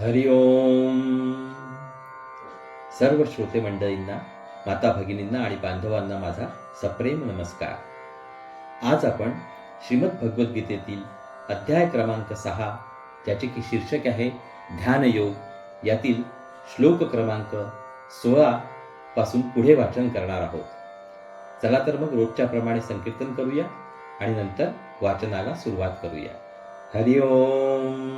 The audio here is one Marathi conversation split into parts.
हरि ओम. सर्व श्रोते मंडळींना माता भगिनींना आणि बांधवांना माझा सप्रेम नमस्कार. आज आपण श्रीमद भगवद्गीतेतील अध्याय क्रमांक सहा ज्याचे की शीर्षक आहे ध्यानयोग यातील श्लोक क्रमांक सोळा पासून पुढे वाचन करणार आहोत. चला तर मग रोजच्या प्रमाणे संकीर्तन करूया आणि नंतर वाचनाला सुरुवात करूया. हरि ओम.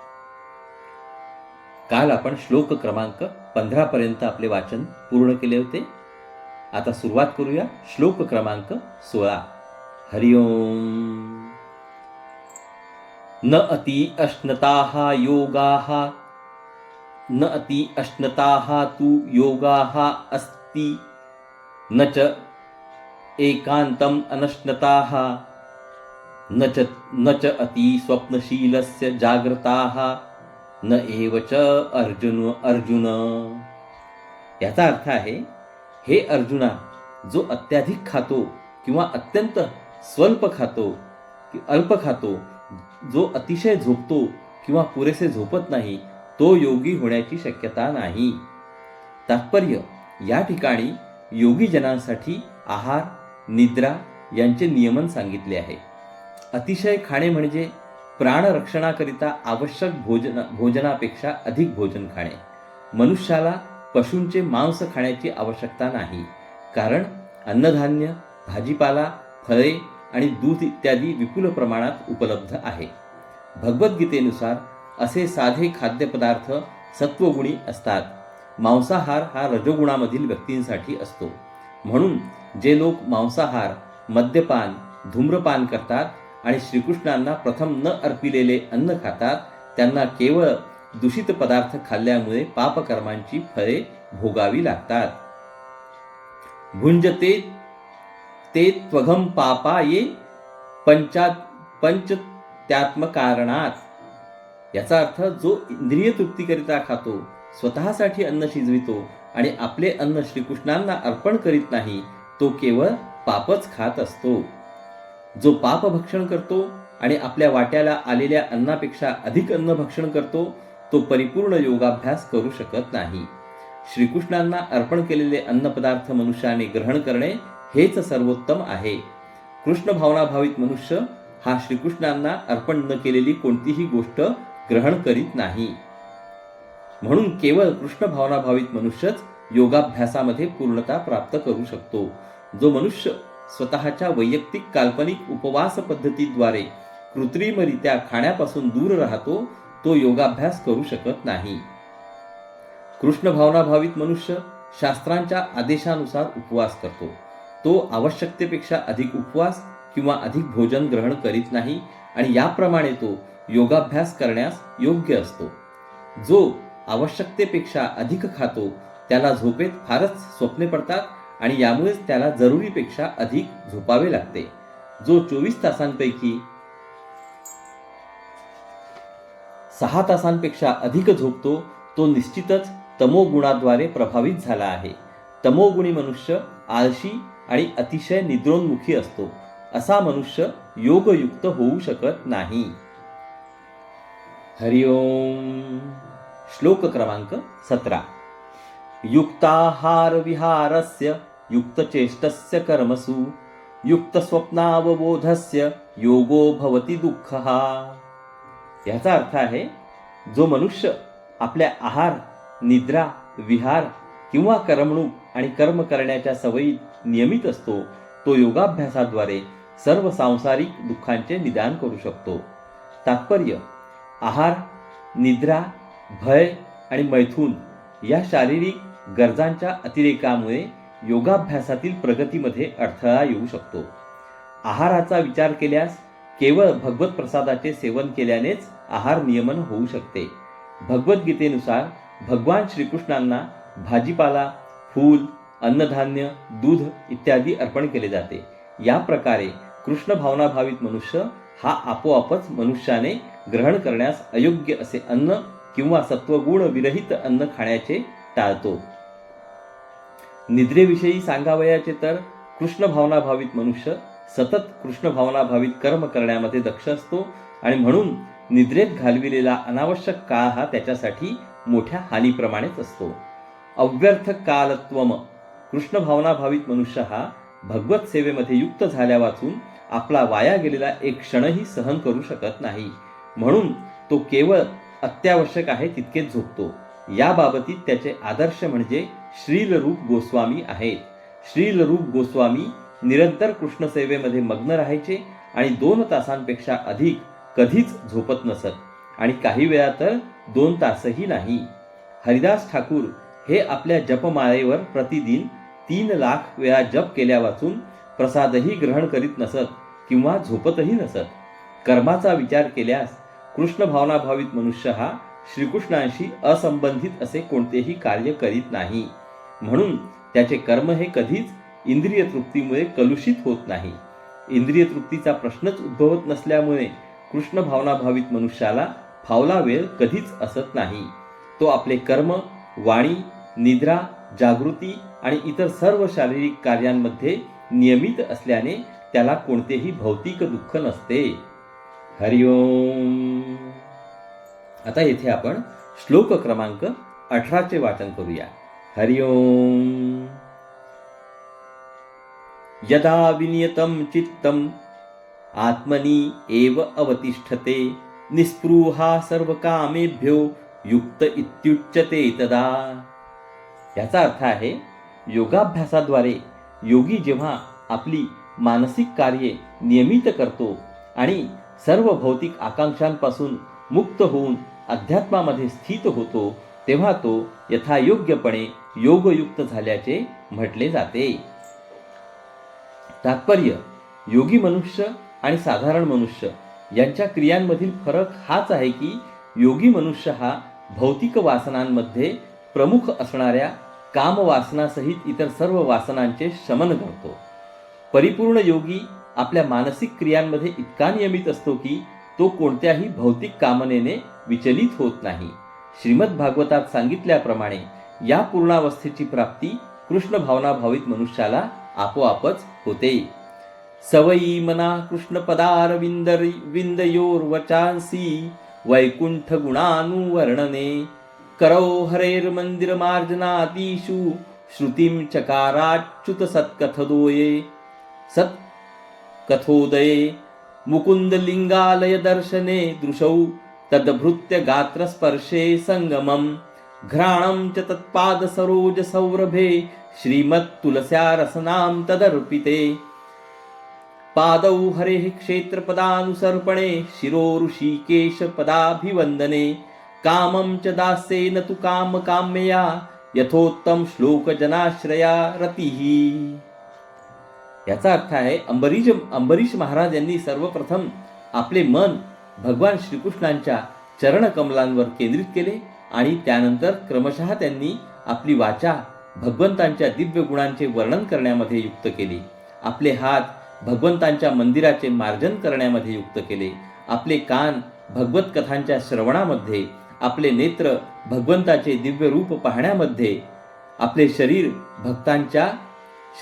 काल आपण श्लोक क्रमांक पंधरा पर्यंत आपले वाचन पूर्ण केले होते. आता सुरुवात करूया श्लोक क्रमांक सोळा. हरिओम. न अति अश्नताः योगाः न अति अश्नताः तु योगाः अस्ति न च एकान्तम् अनश्नताः न च न च अति स्वप्नशीलस्य जाग्रताः न एव च अर्जुन अर्जुन. याचा अर्थ आहे हे अर्जुना जो अत्याधिक खातो किंवा अत्यंत स्वल्प खातो कि अल्प खातो जो अतिशय झोपतो किंवा पुरेसे झोपत नाही तो योगी होण्याची शक्यता नाही. तात्पर्य या ठिकाणी योगी जनांसाठी आहार निद्रा यांचे नियमन सांगितले आहे. अतिशय खाणे म्हणजे प्राणरक्षणाकरिता आवश्यक भोजन भोजनापेक्षा अधिक भोजन खाणे. मनुष्याला पशूंचे मांस खाण्याची आवश्यकता नाही. कारण अन्नधान्य भाजीपाला फळे आणि दूध इत्यादी विपुल प्रमाणात उपलब्ध आहे. भगवद्गीतेनुसार असे साधे खाद्यपदार्थ सत्वगुणी असतात. मांसाहार हा रजोगुणामधील व्यक्तींसाठी असतो. म्हणून जे लोक मांसाहार मद्यपान धूम्रपान करतात आणि श्रीकृष्णांना प्रथम न अर्पिलेले अन्न खातात त्यांना केवळ दूषित पदार्थ खाल्ल्यामुळे पापकर्मांची फळे भोगावी लागतात. भुंजते ते त्वघम पापा ये पंचा पंचत्यात्मकारणात. याचा अर्थ जो इंद्रिय तृप्तीकरिता खातो स्वतःसाठी अन्न शिजवितो आणि आपले अन्न श्रीकृष्णांना अर्पण करीत नाही तो केवळ पापच खात असतो. जो पाप भक्षण करतो आणि आपल्या वाट्याला आलेल्या अन्नापेक्षा अधिक अन्न भक्षण करतो तो परिपूर्ण योगाभ्यास करू शकत नाही. श्रीकृष्णांना अर्पण केलेले अन्नपदार्थ मनुष्याने ग्रहण करणे हेच सर्वोत्तम आहे. कृष्ण भावनाभावित मनुष्य हा श्रीकृष्णांना अर्पण न केलेली कोणतीही गोष्ट ग्रहण करीत नाही. म्हणून केवळ कृष्ण भावनाभावित मनुष्यच योगाभ्यासामध्ये पूर्णता प्राप्त करू शकतो. जो मनुष्य स्वतःच्या वैयक्तिक काल्पनिक उपवास पद्धतीद्वारे कृत्रिमरित्या खाण्यापासून दूर राहतो तो योगाभ्यास करू शकत नाही. कृष्ण भावनाभावित मनुष्य शास्त्रांच्या आदेशानुसार उपवास करतो. तो आवश्यकतेपेक्षा अधिक उपवास किंवा अधिक भोजन ग्रहण करीत नाही आणि याप्रमाणे तो योगाभ्यास करण्यास योग्य असतो. जो आवश्यकतेपेक्षा अधिक खातो त्याला झोपेत फारच स्वप्ने पडतात आणि यामुळेच त्याला जरुरीपेक्षा अधिक झोपावे लागते. जो चोवीस तासांपैकी सहा तासांपेक्षा अधिक झोपतो तो निश्चितच तमोगुणाद्वारे प्रभावित झाला आहे. तमोगुणी मनुष्य आळशी आणि अतिशय निद्रोन्मुखी असतो. असा मनुष्य योगयुक्त होऊ शकत नाही. हरिओम श्लोक क्रमांक सतरा. युक्ताहार विहारस्य युक्तचेष्टस्य कर्मसु। युक्तस्वप्नावबोधस्य योगो भवति हा याचा अर्थ आहे जो मनुष्य आपल्या आहार निद्रा विहार किंवा करमणूक आणि कर्म करण्याच्या सवयीत नियमित असतो तो योगाभ्यासाद्वारे सर्व सांसारिक दुःखांचे निदान करू शकतो. तात्पर्य आहार निद्रा भय आणि मैथून या शारीरिक गरजांच्या अतिरेकामुळे योगाभ्यासातील प्रगतीमध्ये अडथळा येऊ शकतो. आहाराचा विचार केल्यास केवळ भगवत प्रसादाचे सेवन केल्यानेच आहार नियमन होऊ शकते. भगवद्गीतेनुसार भगवान श्रीकृष्णांना भाजीपाला फूल अन्नधान्य दूध इत्यादी अर्पण केले जाते. या प्रकारे कृष्ण भावनाभावित मनुष्य हा आपोआपच मनुष्याने ग्रहण करण्यास अयोग्य असे अन्न किंवा सत्वगुण विरहित अन्न खाण्याचे टाळतो. निद्रेविषयी सांगावयाचे तर कृष्ण भावनाभावित मनुष्य सतत कृष्ण भावनाभावित कर्म करण्यामध्ये दक्ष असतो आणि म्हणून निद्रेत घालविलेला अनावश्यक काळ हा त्याच्यासाठी मोठ्या हानीप्रमाणेच असतो. अव्यर्थ कालत्वम. कृष्ण भावनाभावित मनुष्य हा भगवत सेवेमध्ये युक्त झाल्या वाचून आपला वाया गेलेला एक क्षणही सहन करू शकत नाही. म्हणून तो केवळ अत्यावश्यक आहे तितकेच झोपतो. याबाबतीत त्याचे आदर्श म्हणजे श्रीलरूप गोस्वामी आहेत. श्रीलरूप गोस्वामी निरंतर कृष्णसेवेमध्ये मग्न राहायचे आणि दोन तासांपेक्षा अधिक कधीच झोपत नसत. आणि काही वेळा तर दोन तासही नाही. हरिदास ठाकूर हे आपल्या जपमाळेवर प्रतिदिन तीन लाख वेळा जप केल्या वाचून प्रसादही ग्रहण करीत नसत किंवा झोपतही नसत. कर्माचा विचार केल्यास कृष्ण भावनाभावित मनुष्य हा श्रीकृष्णांशी असंबंधित असे कोणतेही कार्य करीत नाही. म्हणून त्याचे कर्म हे कधीच इंद्रिय तृप्तीमुळे कलुषित होत नाही. इंद्रिय तृप्तीचा प्रश्नच उद्भवत नसल्यामुळे कृष्ण भावनाभावित मनुष्याला फावला वेळ कधीच असत नाही. तो आपले कर्म वाणी निद्रा जागृती आणि इतर सर्व शारीरिक कार्यांमध्ये नियमित असल्याने त्याला कोणतेही भौतिक दुःख नसते. हरिओम आता येथे आपण श्लोक क्रमांक अठराचे वाचन करूया. हरिओम यदा विनियतं चित्तम् आत्मनि एव अवतिष्ठते निस्पृहा सर्वकामेभ्यो युक्त इत्युच्यते तदा। याचा अर्थ आहे योगाभ्यासाद्वारे योगी जेव्हा आपली मानसिक कार्ये नियमित करतो आणि सर्व भौतिक आकांक्षांपासून मुक्त होऊन अध्यात्मामध्ये स्थित होतो तेव्हा तो यथायोग्यपणे योगयुक्त झाल्याचे म्हटले जाते. तात्पर्य योगी मनुष्य आणि साधारण मनुष्य यांच्या क्रियांमधील फरक हाच आहे की योगी मनुष्य हा भौतिक वासनांमध्ये प्रमुख असणाऱ्या कामवासनासहित इतर सर्व वासनांचे शमन करतो. परिपूर्ण योगी आपल्या मानसिक क्रियांमध्ये इतका नियमित असतो की तो कोणत्याही भौतिक कामनेने विचलित होत नाही. श्रीमद भागवतात सांगितल्याप्रमाणे या पूर्णावस्थेची प्राप्ती कृष्ण भावनाभावित मनुष्याला आपोआपच होते. सवयी मना कृष्ण पदार विंदर विंदयोर वचांसी वैकुंठ गुणानुवर्णने. करौ हरेर मंदिर मार्जनादिषु श्रुतीं चकाराच्युत सत्कथदोये. सत् कथोदये मुकुन्दलिङ्गालय दर्शने दृशौ तद्भृत्य गात्रस्पर्शे सङ्गमम् घ्राणं च तत्पाद सरोज सौरभे श्रीमत्तुलस्या रसनां तदर्पिते। पादौ हरेः क्षेत्रपदानुसर्पणे शिरो ऋषिकेशपदाभिवन्दने कामं च दास्येन तु कामकाम्यया यथोत्तम श्लोक जनाश्रया रतिः। याचा अर्थ आहे अंबरीश अंबरीश महाराज यांनी सर्वप्रथम आपले मन भगवान श्रीकृष्णांच्या चरणकमलांवर केंद्रित केले आणि त्यानंतर क्रमशः त्यांनी आपली वाचा भगवंतांच्या दिव्य गुणांचे वर्णन करण्यामध्ये युक्त केली. आपले हात भगवंतांच्या मंदिराचे मार्जन करण्यामध्ये युक्त केले. आपले कान भगवत कथांच्या श्रवणामध्ये आपले नेत्र भगवंताचे दिव्य रूप पाहण्यामध्ये आपले शरीर भक्तांच्या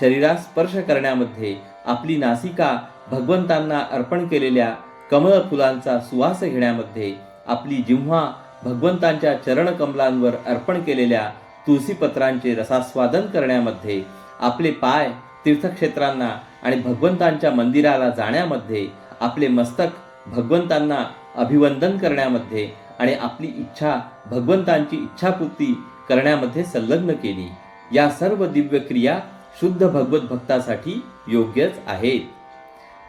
शरीरास स्पर्श करण्यामध्ये आपली नासिका भगवंतांना अर्पण केलेल्या कमळ फुलांचा सुवास घेण्यामध्ये आपली जिव्हा भगवंतांच्या चरणकमलांवर अर्पण केलेल्या तुळशीपत्रांचे रसास्वादन करण्यामध्ये आपले पाय तीर्थक्षेत्रांना आणि भगवंतांच्या मंदिराला जाण्यामध्ये आपले मस्तक भगवंतांना अभिवंदन करण्यामध्ये आणि आपली इच्छा भगवंतांची इच्छापूर्ती करण्यामध्ये संलग्न केली. या सर्व दिव्य क्रिया शुद्ध भगवत भक्तासाठी योग्यच आहेत.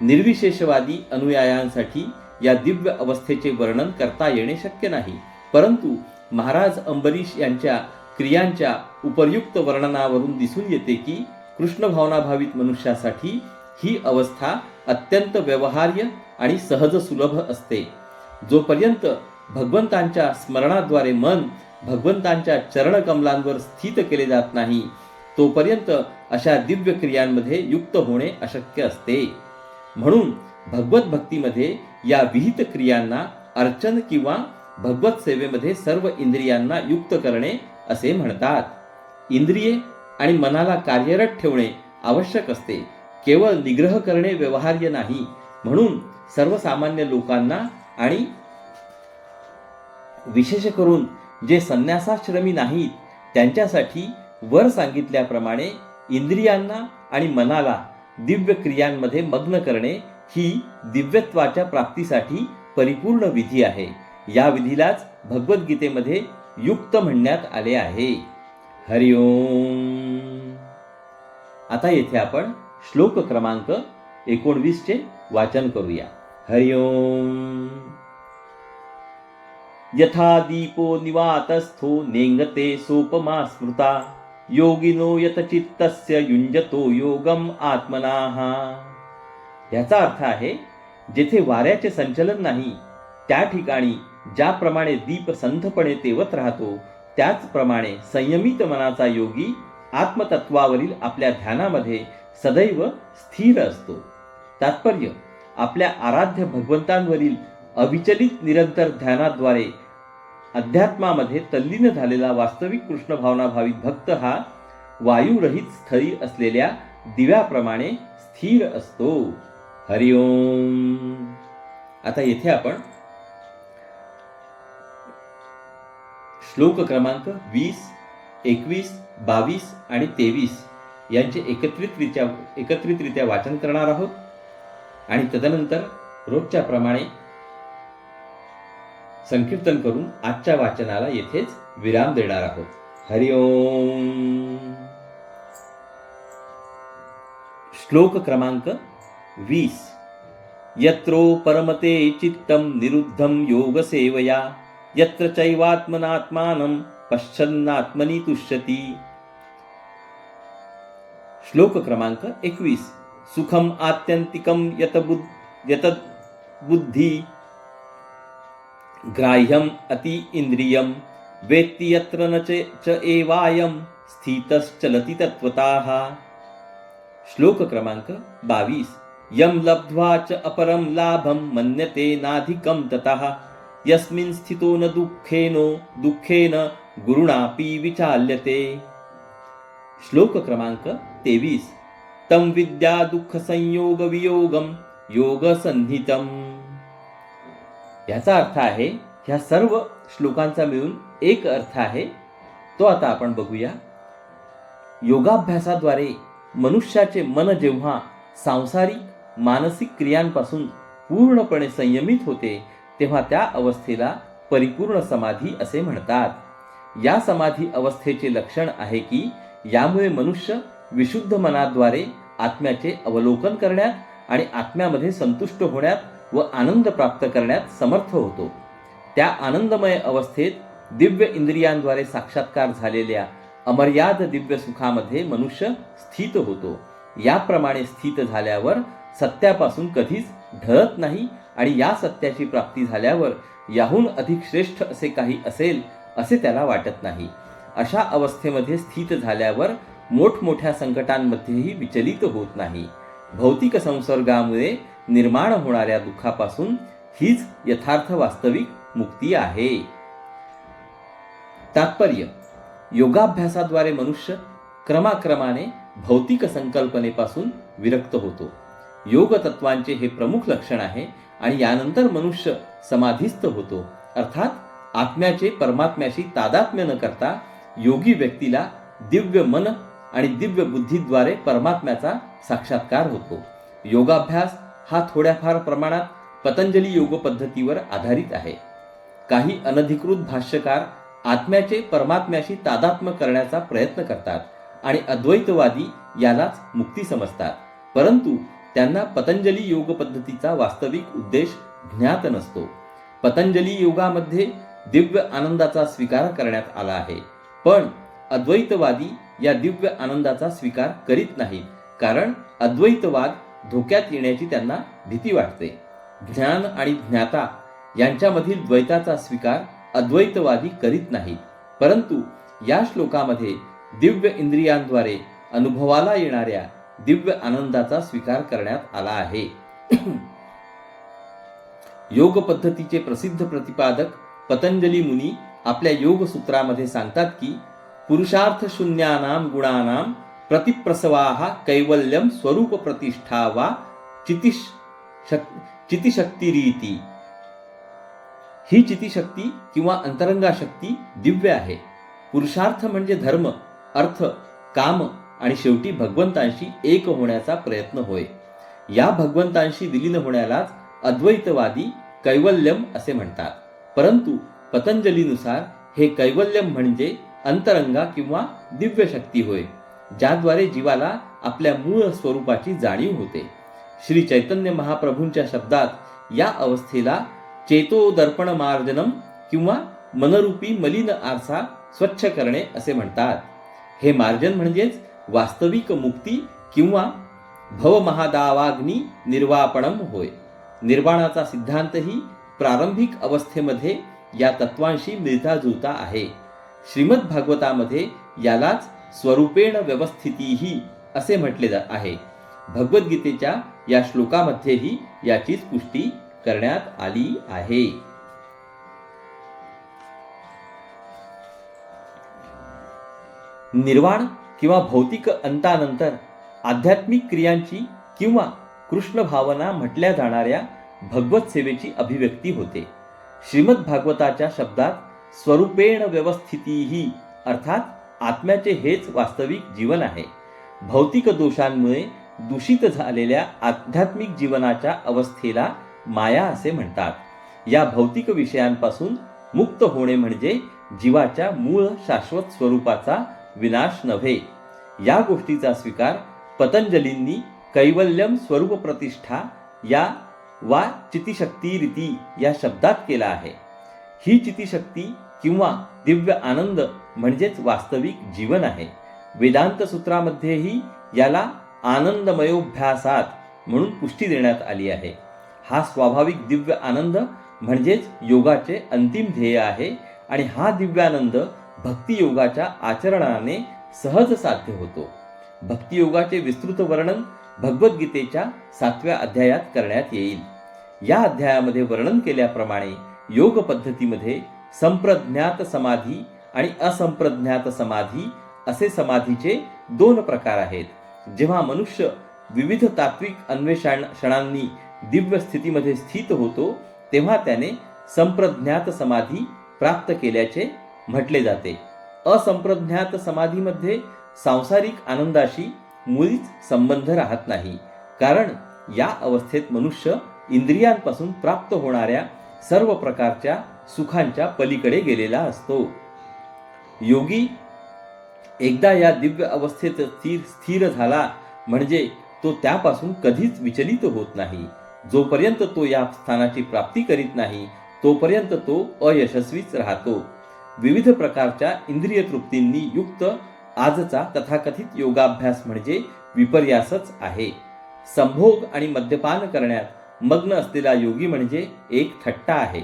निर्विशेषवादी अनुयायांसाठी या दिव्य अवस्थेचे वर्णन करता येणे शक्य नाही. परंतु महाराज अंबरीश यांच्या क्रियांच्या उपर्युक्त वर्णनावरून दिसून येते की कृष्ण भावनाभावित मनुष्यासाठी ही अवस्था अत्यंत व्यवहार्य आणि सहज सुलभ असते. जोपर्यंत भगवंतांच्या स्मरणाद्वारे मन भगवंतांच्या चरणकमलांवर स्थित केले जात नाही तोपर्यंत अशा दिव्य क्रियांमध्ये युक्त होणे अशक्य असते. म्हणून भगवत भक्तीमध्ये या विहित क्रियांना अर्चन किंवा भगवत सेवेमध्ये सर्व इंद्रियांना युक्त करणे असे म्हणतात. इंद्रिये आणि मनाला कार्यरत ठेवणे आवश्यक असते. केवळ निग्रह करणे व्यवहार्य नाही. म्हणून सर्वसामान्य लोकांना आणि विशेष करून जे संन्यासाश्रमी नाहीत त्यांच्यासाठी वर सांगितल्याप्रमाणे इंद्रियांना आणि मनाला दिव्य क्रियांमध्ये मग्न करणे ही दिव्यत्वाच्या प्राप्तीसाठी परिपूर्ण विधी आहे. या विधीलाच भगवद्गीतेमध्ये युक्त म्हणण्यात आले आहे. हरिओम आता येथे आपण श्लोक क्रमांक एकोणवीसचे वाचन करूया. हरिओम यथा दीपो निवातस्थो नेंगते सोपमा स्मृता योगिनो यतचित्तस्य युंजतो योगम आत्मनाः. याचा अर्थ आहे जेथे वाऱ्याचे संचलन नाही त्या ठिकाणी ज्याप्रमाणे दीप संथपणे तेवत राहतो त्याचप्रमाणे संयमित मनाचा योगी आत्मतत्वावरील आपल्या ध्यानामध्ये सदैव स्थिर असतो. तात्पर्य आपल्या आराध्य भगवंतांवरील अविचलित निरंतर ध्यानाद्वारे अध्यात्मामध्ये तल्लीन झालेला वास्तविक कृष्ण भावनाभावित भक्त हा वायुरहित स्थळी असलेल्या दिव्याप्रमाणे स्थिर असतो. हरिओम. आता येथे आपण श्लोक क्रमांक वीस एकवीस बावीस आणि तेवीस यांचे एकत्रितरित्या एकत्रितरित्या वाचन करणार आहोत. आणि तदनंतर रोजच्या प्रमाणे संकीर्तन करून आजच्या वाचनाला येथेच विराम देणार आहोत. हरिओम श्लोक क्रमांक वीस. यत्रो परमते चित्तम निरुद्धम योगसेवया यत्र चैवात्मनात्मानं पश्चन्नात्मनी तुष्यति. श्लोक क्रमांक एकवीस. सुखम आत्यंतिकम यत बुद्ध यत बुद्धी ग्राह्यम अति इंद्रियम वेत्ति यत्र न च च एवायम स्थितश्चलति तत्वताः श्लोक क्रमांक बावीस. यम लब्ध्वा च अपरम लाभम मन्यते नाधिकम ततः। यस्मिन् स्थितो न दुःखेनो दुःखेन गुरुणापि विचाल्यते। श्लोक क्रमांक तेवीस। तम विद्या दुःख संयोग वियोगम योग संहितम। याचा अर्थ आहे ह्या सर्व श्लोकांचा मिळून एक अर्थ आहे तो आता आपण बघूया. योगाभ्यासाद्वारे मनुष्याचे मन जेव्हा सांसारिक मानसिक क्रियांपासून पूर्णपणे संयमित होते तेव्हा त्या अवस्थेला परिपूर्ण समाधी असे म्हणतात. या समाधी अवस्थेचे लक्षण आहे की यामुळे मनुष्य विशुद्ध मनाद्वारे आत्म्याचे अवलोकन करण्यात आणि आत्म्यामध्ये संतुष्ट होण्यात व आनंद प्राप्त करण्यात समर्थ होतो. त्या आनंदमय अवस्थेत दिव्य इंद्रियांद्वारे साक्षात्कार झालेल्या अमर्याद दिव्य सुखामध्ये मनुष्य स्थित होतो. याप्रमाणे स्थित झाल्यावर सत्यापासून कधीच ढळत नाही आणि या सत्याची प्राप्ती झाल्यावर याहून अधिक श्रेष्ठ असे काही असेल असे त्याला वाटत नाही. अशा अवस्थेमध्ये स्थित झाल्यावर मोठमोठ्या संकटांमध्येही विचलित होत नाही. भौतिक संसर्गामुळे निर्माण होणाऱ्या दुःखापासून हीच यथार्थ वास्तविक मुक्ती आहे. तात्पर्य. योगाभ्यासाद्वारे मनुष्य क्रमाक्रमाने भौतिक संकल्पनेपासून विरक्त होतो. योग तत्वांचे हे प्रमुख लक्षण आहे आणि यानंतर मनुष्य समाधीस्थ होतो. अर्थात आत्म्याचे परमात्म्याशी तादात्म्य न करता योगी व्यक्तीला दिव्य मन आणि दिव्य बुद्धीद्वारे परमात्म्याचा साक्षात्कार होतो. योगाभ्यास हा थोड्याफार प्रमाणात पतंजली योग पद्धतीवर आधारित आहे. काही अनधिकृत भाष्यकार आत्म्याचे परमात्म्याशी तादात्म्य करण्याचा प्रयत्न करतात आणि अद्वैतवादी यालाच मुक्ती समजतात. परंतु त्यांना पतंजली योग पद्धतीचा वास्तविक उद्देश ज्ञात नसतो. पतंजली योगामध्ये दिव्य आनंदाचा स्वीकार करण्यात आला आहे. पण अद्वैतवादी या दिव्य आनंदाचा स्वीकार करीत नाहीत कारण अद्वैतवाद धोक्यात येण्याची त्यांना भीती वाटते. ज्ञान आणि ज्ञाता यांच्यामधील द्वैताचा स्वीकार अद्वैतवादी करीत नाहीत. परंतु या श्लोकामध्ये दिव्य इंद्रियांद्वारे अनुभवाला येणाऱ्या दिव्य आनंदाचा स्वीकार करण्यात आला आहे. योग पद्धतीचे प्रसिद्ध प्रतिपादक पतंजली मुनी आपल्या योग सूत्रामध्ये सांगतात की पुरुषार्थ शून्यानाम गुणानाम प्रतिप्रसवाहा कैवल्यम स्वरूप प्रतिष्ठा वा चितिश शक- ही चितिशक्ती किंवा अंतरंगा शक्ती दिव्य आहे. पुरुषार्थ म्हणजे धर्म अर्थ काम आणि शेवटी भगवंतांशी एक होण्याचा प्रयत्न होय. या भगवंतांशी विलीन होण्यालाच अद्वैतवादी कैवल्यम असे म्हणतात. परंतु पतंजलीनुसार हे कैवल्यम म्हणजे अंतरंगा किंवा दिव्य शक्ती होय ज्याद्वारे जीवाला आपल्या मूळ स्वरूपाची जाणीव होते. श्री चैतन्य महाप्रभूंच्या शब्दात या अवस्थेला चेतो दर्पण मार्जनम किंवा मनरूपी मलिन आरसा स्वच्छ करणे असे म्हणतात. हे मार्जन म्हणजेच वास्तविक मुक्ती किंवा भवमहादावाग्नी निर्वापणम होय. निर्वाणाचा सिद्धांतही प्रारंभिक अवस्थेमध्ये या तत्वांशी मिळता जुळता आहे. श्रीमद भागवतामध्ये यालाच स्वरूपेण व्यवस्थितीही असे म्हटले जात आहे. भगवद्गीतेच्या या श्लोकामध्येही याचीच पुष्टी करण्यात आली आहे. निर्वाण किंवा भौतिक अंतानंतर आध्यात्मिक क्रियांची किंवा कृष्ण भावना म्हटल्या जाणाऱ्या भगवत सेवेची अभिव्यक्ती होते. श्रीमद भागवताच्या शब्दात स्वरूपेण व्यवस्थितीही अर्थात आत्म्याचे हेच वास्तविक जीवन आहे. भौतिक दोषांमुळे दूषित झालेल्या आध्यात्मिक जीवनाच्या अवस्थेला माया असे म्हणतात. या भौतिक विषयांपासून मुक्त होणे म्हणजे जीवाच्या मूळ शाश्वत स्वरूपाचा विनाश नव्हे. या गोष्टीचा स्वीकार पतंजलींनी कैवल्यम स्वरूप प्रतिष्ठा या वा चितिशक्ती रीती या शब्दात केला आहे. ही चितिशक्ती किंवा दिव्य आनंद म्हणजेच वास्तविक जीवन आहे. वेदांत सूत्रामध्येही याला आनंदमयोभ्यासात म्हणून पुष्टी देण्यात आली आहे. हा स्वाभाविक दिव्य आनंद म्हणजेच योगाचे अंतिम ध्येय आहे आणि हा दिव्यानंद भक्तियोगाच्या आचरणाने सहज साध्य होतो. भक्तियोगाचे विस्तृत वर्णन भगवद्गीतेच्या सातव्या अध्यायात करण्यात येईल. या अध्यायामध्ये वर्णन केल्याप्रमाणे योग पद्धतीमध्ये संप्रज्ञात समाधी आणि असंप्रज्ञात समाधी असे समाधीचे दोन प्रकार आहेत. जेव्हा मनुष्य विविध तात्विक अन्वेषण क्षणांनी दिव्य स्थितीमध्ये स्थित होतो तेव्हा त्याने संप्रज्ञात समाधी प्राप्त केल्याचे म्हटले जाते. असंप्रज्ञात समाधीमध्ये सांसारिक आनंदाशी मुळीच संबंध राहत नाही. कारण या अवस्थेत मनुष्य इंद्रियांपासून प्राप्त होणाऱ्या सर्व प्रकारच्या सुखांच्या पलीकडे गेलेला असतो. योगी एकदा या दिव्य अवस्थेत स्थिर स्थिर झाला म्हणजे तो त्यापासून कधीच विचलित होत नाही. जोपर्यंत तो या स्थानाची प्राप्ती करीत नाही तोपर्यंत तो अयशस्वीच राहतो. विविध प्रकारच्या इंद्रिय तृप्तींनी युक्त आजचा तथाकथित योगाभ्यास म्हणजे विपर्यासच आहे. संभोग आणि मद्यपान करण्यात मग्न असलेला योगी म्हणजे एक थट्टा आहे.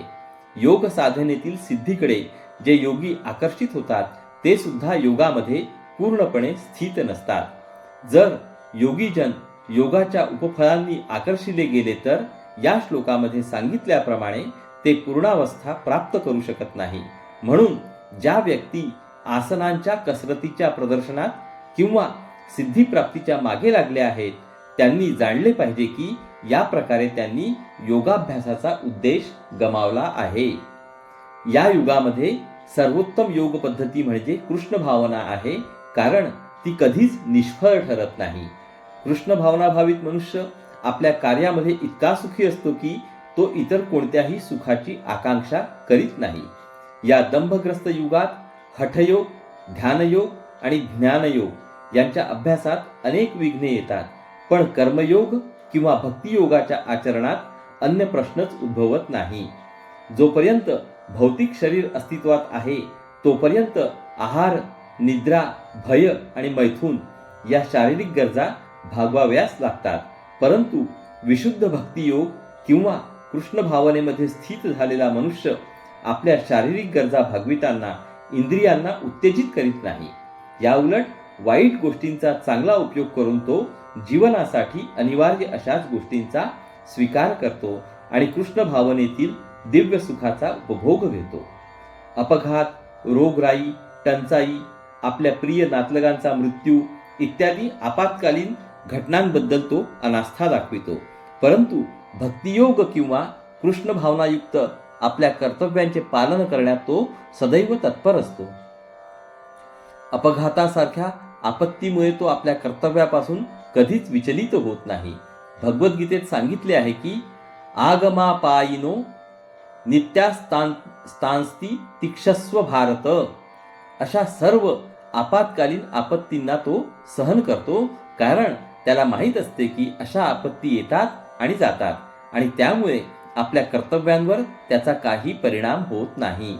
योग साधनेतील सिद्धीकडे जे योगी आकर्षित होतात ते सुद्धा योगामध्ये पूर्णपणे स्थित नसतात. जर योगीजन योगाच्या उपफळांनी आकर्षिले गेले तर या श्लोकामध्ये सांगितल्याप्रमाणे ते पूर्णावस्था प्राप्त करू शकत नाही. म्हणून ज्या व्यक्ती आसनांच्या कसरतीच्या प्रदर्शनात किंवा सिद्धीप्राप्तीच्या मागे लागल्या आहेत त्यांनी जाणले पाहिजे की या प्रकारे त्यांनी योगाभ्यासाचा उद्देश गमावला आहे. या युगामध्ये सर्वोत्तम योग पद्धती म्हणजे कृष्ण भावना आहे कारण ती कधीच निष्फळ ठरत नाही. कृष्ण भावना भावित मनुष्य आपल्या कार्यामध्ये इतका सुखी असतो की तो इतर कोणत्याही सुखाची आकांक्षा करीत नाही. या दंभग्रस्त युगात हठयोग ध्यानयोग आणि ज्ञानयोग यांच्या अभ्यासात अनेक विघ्ने येतात. पण कर्मयोग किंवा भक्तियोगाच्या आचरणात अन्य प्रश्नच उद्भवत नाही. जोपर्यंत भौतिक शरीर अस्तित्वात आहे तोपर्यंत आहार निद्रा भय आणि मैथून या शारीरिक गरजा भागवाव्यास लागतात. परंतु विशुद्ध भक्तियोग किंवा कृष्ण भावनेमध्ये स्थित झालेला मनुष्य आपल्या शारीरिक गरजा भागविताना इंद्रियांना उत्तेजित करीत नाही. याउलट वाईट गोष्टींचा चांगला उपयोग करून तो जीवनासाठी अनिवार्य अशाच गोष्टींचा स्वीकार करतो आणि कृष्ण भावनेतील दिव्य सुखाचा उपभोग घेतो. अपघात रोगराई टंचाई आपल्या प्रिय नातलगांचा मृत्यू इत्यादी आपत्कालीन घटनांबद्दल तो अनास्था दाखवितो. परंतु भक्तियोग किंवा कृष्ण भावनायुक्त आपल्या कर्तव्यांचे पालन करण्यात तो सदैव तत्पर असतो. अपघातासारख्या आपत्तीमुळे तो आपल्या कर्तव्यापासून कधीच विचलित होत नाही. भगवद्गीतेत सांगितले आहे की आगमा पायिनो नित्यास्तान स्थानस्ती तिक्षस्व भारत. अशा सर्व आपत्कालीन आपत्तींना तो सहन करतो कारण त्याला माहीत असते की अशा आपत्ती येतात आणि जातात. आणि त्यामुळे आपल्या कर्तव्यांवर त्याचा काही परिणाम होत नाही.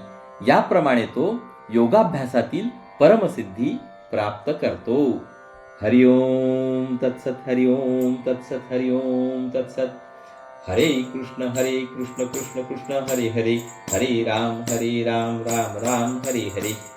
याप्रमाणे तो योगाभ्यासातील परमसिद्धी प्राप्त करतो. हरिओम तत्सत हरिओम तत्सत हरिओम तत्सत. हरे कृष्ण हरे कृष्ण कृष्ण कृष्ण हरे हरे. हरे राम हरे राम राम राम हरे हरे.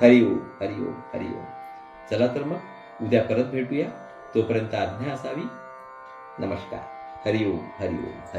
हरि ओम हरि ओम हरि ओम. चला तर मग उद्या परत भेटूया. तोपर्यंत आज्ञा असावी. नमस्कार. हरि ओम हरि ओम